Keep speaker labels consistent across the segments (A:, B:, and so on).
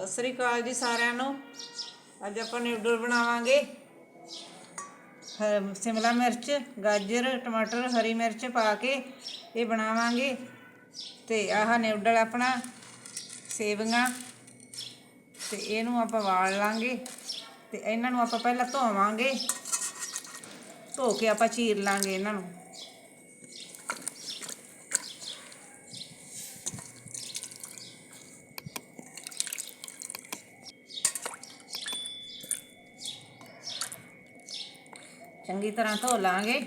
A: ਸਤਿ ਸ੍ਰੀ ਅਕਾਲ ਜੀ ਸਾਰਿਆਂ ਨੂੰ। ਅੱਜ ਆਪਾਂ ਨਿਊਡਲ ਬਣਾਵਾਂਗੇ। ਹ- ਸ਼ਿਮਲਾ ਮਿਰਚ, ਗਾਜਰ, ਟਮਾਟਰ, ਹਰੀ ਮਿਰਚ ਪਾ ਕੇ ਇਹ ਬਣਾਵਾਂਗੇ। ਤੇ ਆਹ ਨਿਊਡਲ ਆਪਣਾ ਸੇਵੀਆਂ। ਤੇ ਇਹਨੂੰ ਆਪਾਂ ਵਾਲ ਲਾਂਗੇ। ਤੇ ਇਹਨਾਂ ਨੂੰ ਆਪਾਂ ਪਹਿਲਾਂ ਧੋਵਾਂਗੇ। ਧੋ ਕੇ ਆਪਾਂ ਚੀਰ ਲਾਂਗੇ ਇਹਨਾਂ ਨੂੰ। ਚੰਗੀ ਤਰ੍ਹਾਂ ਧੋ ਲਾਂਗੇ।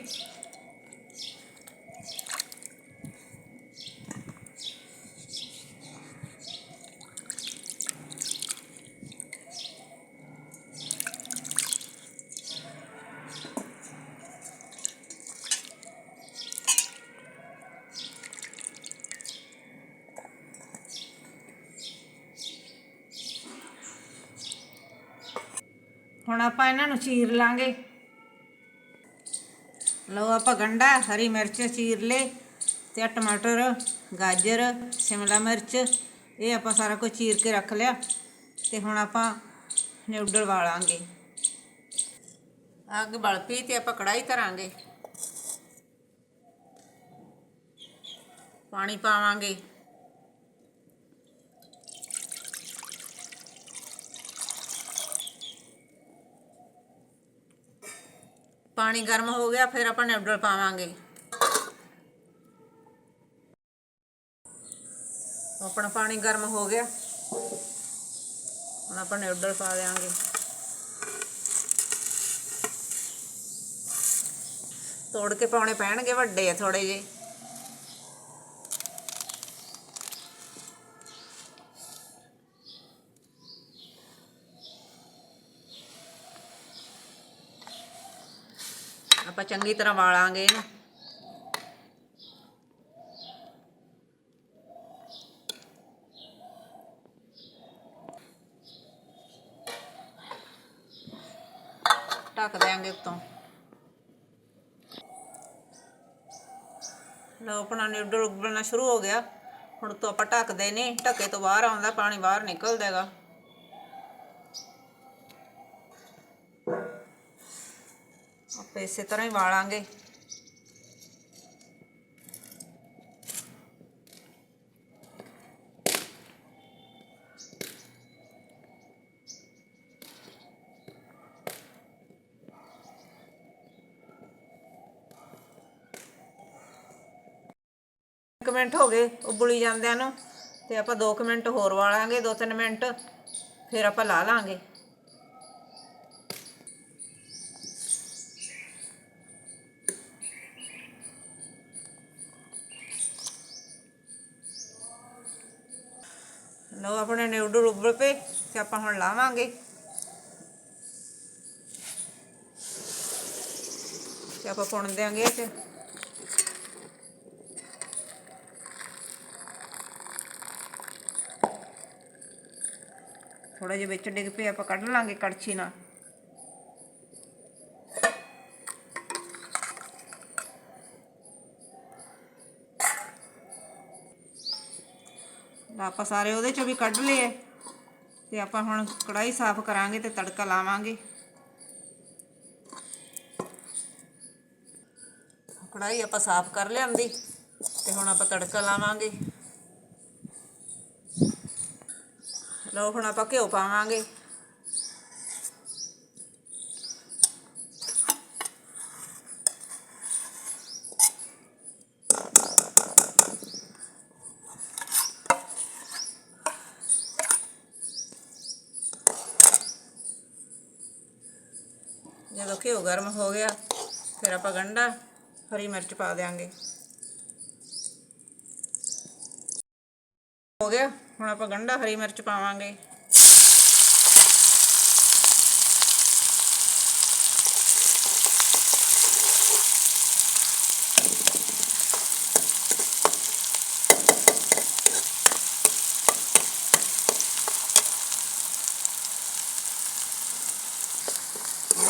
A: ਹੁਣ ਆਪਾਂ ਇਹਨਾਂ ਨੂੰ ਚੀਰ ਲਾਂਗੇ। ਲਓ ਆਪਾਂ ਗੰਡਾ, ਹਰੀ ਮਿਰਚ, ਚੀਰਲੇ ਤੇ ਆਹ ਟਮਾਟਰ, ਗਾਜਰ, ਸ਼ਿਮਲਾ ਮਿਰਚ, ਇਹ ਆਪਾਂ ਸਾਰਾ ਕੁਝ ਚੀਰ ਕੇ ਰੱਖ ਲਿਆ ਤੇ ਹੁਣ ਆਪਾਂ ਨਿਊਡਲ ਵਾਲਾਂਗੇ। ਅੱਗ ਬਲ ਪਈ ਤੇ ਆਪਾਂ ਕੜਾਈ ਧਰਾਂਗੇ। ਪਾਣੀ ਪਾਵਾਂਗੇ। ਪਾਣੀ ਗਰਮ ਹੋ ਗਿਆ, ਫਿਰ ਆਪਾਂ ਨਿਊਡਲ ਪਾਵਾਂਗੇ। ਆਪਣਾ ਪਾਣੀ ਗਰਮ ਹੋ ਗਿਆ। ਹੁਣ ਆਪਾਂ ਨਿਊਡਲ ਪਾ ਦੇਵਾਂਗੇ ਤੋੜ ਕੇ ਪਾਉਣੇ ਪੈਣਗੇ ਵੱਡੇ ਆ ਥੋੜੇ ਜਿਹੇ। ਆਪਾਂ ਚੰਗੀ ਤਰ੍ਹਾਂ ਵਾਲਾਂਗੇ ਇਹਨੂੰ। ਢੱਕ ਦਿਆਂਗੇ ਉੱਤੋਂ। ਲਓ ਆਪਣਾ ਨਿਊਡਲ ਉਬਲਣਾ ਸ਼ੁਰੂ ਹੋ ਗਿਆ। ਹੁਣ ਤੋਂ ਆਪਾਂ ਢੱਕਦੇ ਨੇ। ਢੱਕੇ ਤੋਂ ਬਾਹਰ ਆਉਂਦਾ, ਪਾਣੀ ਬਾਹਰ ਨਿਕਲਦਾ ਹੈਗਾ। ਆਪਾਂ ਇਸੇ ਤਰ੍ਹਾਂ ਹੀ ਵਾਲਾਂਗੇ। ਇੱਕ ਮਿੰਟ ਹੋ ਗਏ ਉਬਲੀ ਜਾਂਦਿਆਂ ਨੂੰ, ਤੇ ਆਪਾਂ 2 ਮਿੰਟ ਹੋਰ ਵਾਲਾਂਗੇ 2-3 ਮਿੰਟ, ਫਿਰ ਆਪਾਂ ਲਾ ਲਾਂਗੇ। ਲਓ ਆਪਣੇ ਨਿਊਡਲ ਉਬਲ ਪਏ ਤੇ ਆਪਾਂ ਹੁਣ ਲਾਵਾਂਗੇ। ਤੇ ਆਪਾਂ ਪੁਣ ਦਿਆਂਗੇ ਇਹ 'ਚ। ਥੋੜਾ ਜਿਹਾ ਵਿੱਚ ਡਿੱਗ ਪਏ, ਆਪਾਂ ਕੱਢ ਲਾਂਗੇ ਕੜਛੀ ਨਾਲ। ਤਾਂ ਆਪਾਂ ਸਾਰੇ ਉਹਦੇ ਚੋਂ ਵੀ ਕੱਢ ਲਏ ਤੇ ਆਪਾਂ ਹੁਣ ਕੜਾਈ ਸਾਫ਼ ਕਰਾਂਗੇ ਤੇ ਤੜਕਾ ਲਾਵਾਂਗੇ। ਕੜਾਈ ਆਪਾਂ ਸਾਫ਼ ਕਰ ਲਿਆਂਦੀ ਤੇ ਹੁਣ ਆਪਾਂ ਤੜਕਾ ਲਾਵਾਂਗੇ। ਲਓ ਹੁਣ ਆਪਾਂ ਘਿਓ ਪਾਵਾਂਗੇ ਜਦੋਂ ਘਿਓ ਗਰਮ ਹੋ ਗਿਆ। ਫਿਰ ਆਪਾਂ ਗੰਢਾ, ਹਰੀ ਮਿਰਚ ਪਾ ਦੇਾਂਗੇ ਹੋ ਗਿਆ। ਹੁਣ ਆਪਾਂ ਗੰਢਾ, ਹਰੀ ਮਿਰਚ ਪਾਵਾਂਗੇ।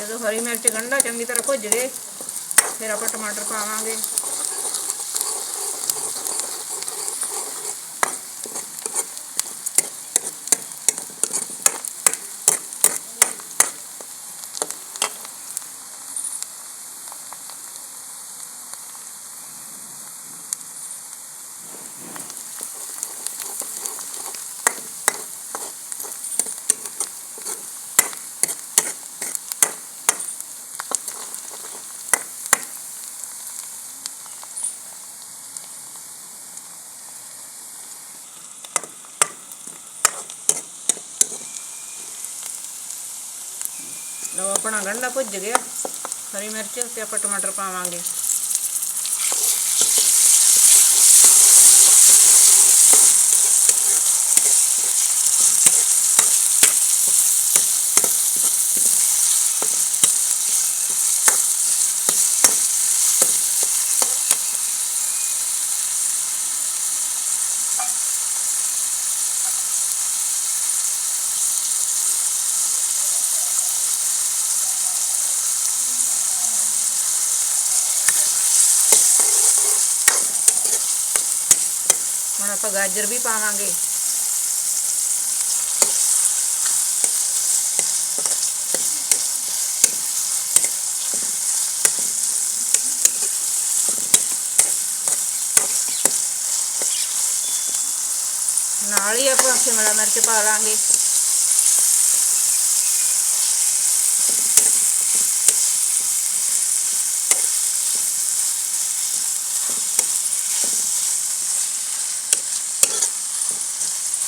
A: ਜਦੋਂ ਹਰੀ ਮਿਰਚ ਗੰਢਾ ਚੰਗੀ ਤਰ੍ਹਾਂ ਭੁੱਜ ਗਏ ਫਿਰ ਆਪਾਂ ਟਮਾਟਰ ਪਾਵਾਂਗੇ। ਲਓ ਆਪਣਾ ਗੰਢਾ ਭੁੱਜ ਗਿਆ। ਹਰੀ ਮਿਰਚ ਤੇ ਆਪਾਂ ਟਮਾਟਰ ਪਾਵਾਂਗੇ। ਆਪਾਂ ਗਾਜਰ ਵੀ ਪਾਵਾਂਗੇ ਨਾਲ ਹੀ ਆਪਾਂ ਸ਼ਿਮਲਾ ਮਿਰਚ ਪਾ ਲਾਂਗੇ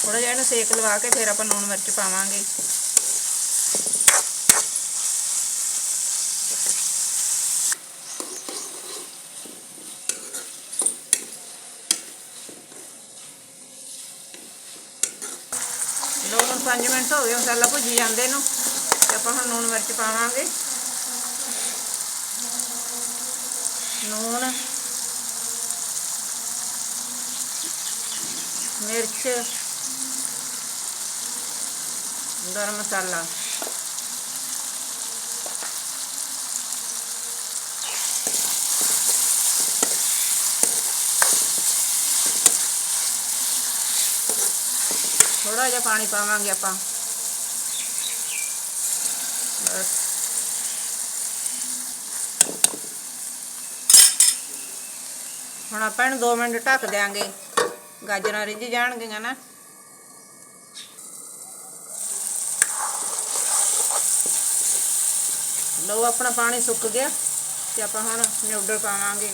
A: ਥੋੜਾ ਜਿਹਾ ਇਹਨੂੰ ਸੇਕ ਲਵਾ ਕੇ ਫਿਰ ਆਪਾਂ ਲੂਣ ਮਿਰਚ ਪਾਵਾਂਗੇ। ਦੋ ਹੁਣ 5 ਮਿੰਟ ਹੋ ਗਏ ਮਸਾਲਾ ਭੁੱਜੀ ਜਾਂਦੇ ਨੂੰ, ਤੇ ਆਪਾਂ ਹੁਣ ਲੂਣ ਮਿਰਚ ਪਾਵਾਂਗੇ। ਲੂਣ, ਮਿਰਚ ਗਰਮ ਮਸਾਲਾ ਥੋੜਾ ਜਿਹਾ ਪਾਣੀ ਪਾਵਾਂਗੇ ਆਪਾਂ। ਬਸ। ਹੁਣ ਆਪਾਂ ਇਹਨੂੰ 2 ਮਿੰਟ ਢੱਕ ਦਿਆਂਗੇ। ਗਾਜਰਾਂ ਰਿੱਝ ਜਾਣਗੀਆਂ ਨਾ। ਲਓ ਆਪਣਾ ਪਾਣੀ ਸੁੱਕ ਗਿਆ ਤੇ ਆਪਾਂ ਹੁਣ ਨਿਊਡਲ ਪਾਵਾਂਗੇ।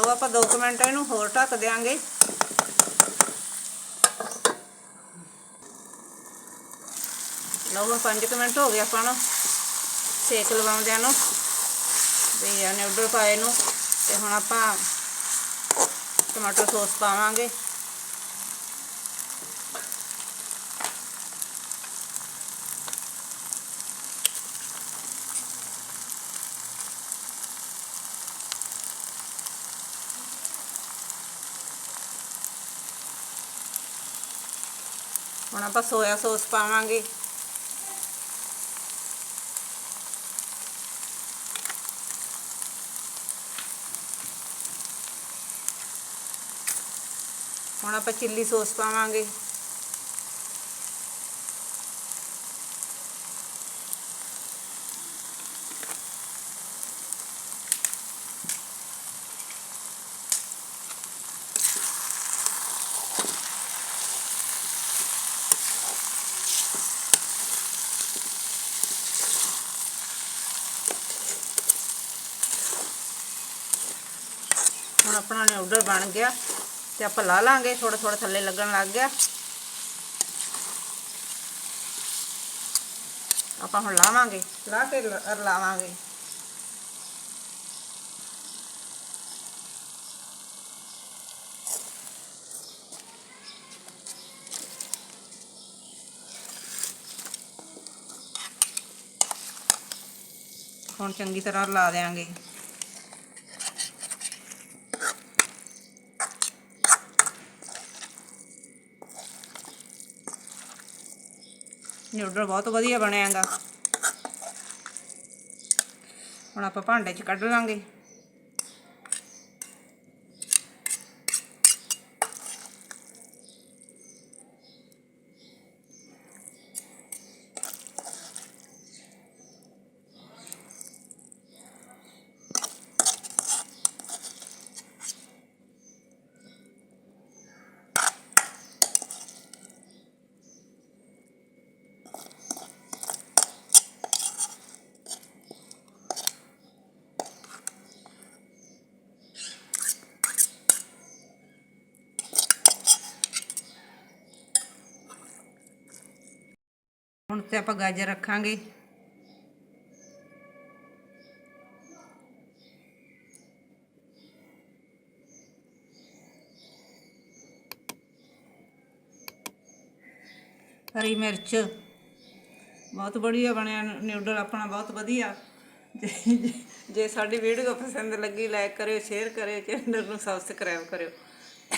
A: ਲਓ ਆਪਾਂ 2 ਮਿੰਟ ਇਹਨੂੰ ਹੋਰ ਢੱਕ ਦਿਆਂਗੇ। ਲਓ ਹੁਣ 5 ਮਿੰਟ ਹੋ ਗਏ ਆਪਾਂ ਨੂੰ ਸੇਕ ਲਵਾਉਂਦਿਆਂ ਨੂੰ। ਵੀ ਨਿਊਡਲ ਪਾਏ ਨੂੰ। ਤੇ ਹੁਣ ਆਪਾਂ ਟਮਾਟਰ ਸੌਸ ਪਾਵਾਂਗੇ। ਹੁਣ ਆਪਾਂ ਸੋਇਆ ਸੌਸ ਪਾਵਾਂਗੇ। ਹੁਣ ਆਪਾਂ ਚਿੱਲੀ ਸੌਸ ਪਾਵਾਂਗੇ। ਹੁਣ ਆਪਣਾ ਨਿਊਡਲ ਬਣ ਗਿਆ ਤੇ ਆਪਾਂ ਲਾ ਲਾਂਗੇ ਥੋੜਾ ਥੋੜਾ ਥੱਲੇ ਲੱਗਣ ਲੱਗ ਗਿਆ। ਆਪਾਂ ਹੁਣ ਲਾਵਾਂਗੇ, ਲਾ ਕੇ ਲ- ਲਾਵਾਂਗੇ। ਹੁਣ ਚੰਗੀ ਤਰ੍ਹਾਂ ਲਾ ਦੇਾਂਗੇ ਨਿਊਡਲ ਬਹੁਤ ਵਧੀਆ ਬਣਿਆਗਾ ਹੁਣ ਆਪਾਂ ਭਾਂਡੇ 'ਚ ਕੱਢ ਲਾਂਗੇ। ਹੁਣ ਆਪਾਂ ਗਾਜਰ ਰੱਖਾਂਗੇ। ਹਰੀ ਮਿਰਚ। ਬਹੁਤ ਵਧੀਆ ਬਣਿਆ ਨਿਊਡਲ ਆਪਣਾ ਬਹੁਤ ਵਧੀਆ। ਜੇ ਸਾਡੀ ਵੀਡੀਓ ਪਸੰਦ ਲੱਗੀ ਲਾਈਕ ਕਰਿਓ ਸ਼ੇਅਰ ਕਰਿਓ ਚੈਨਲ ਨੂੰ ਸਬਸਕ੍ਰਾਈਬ ਕਰਿਓ।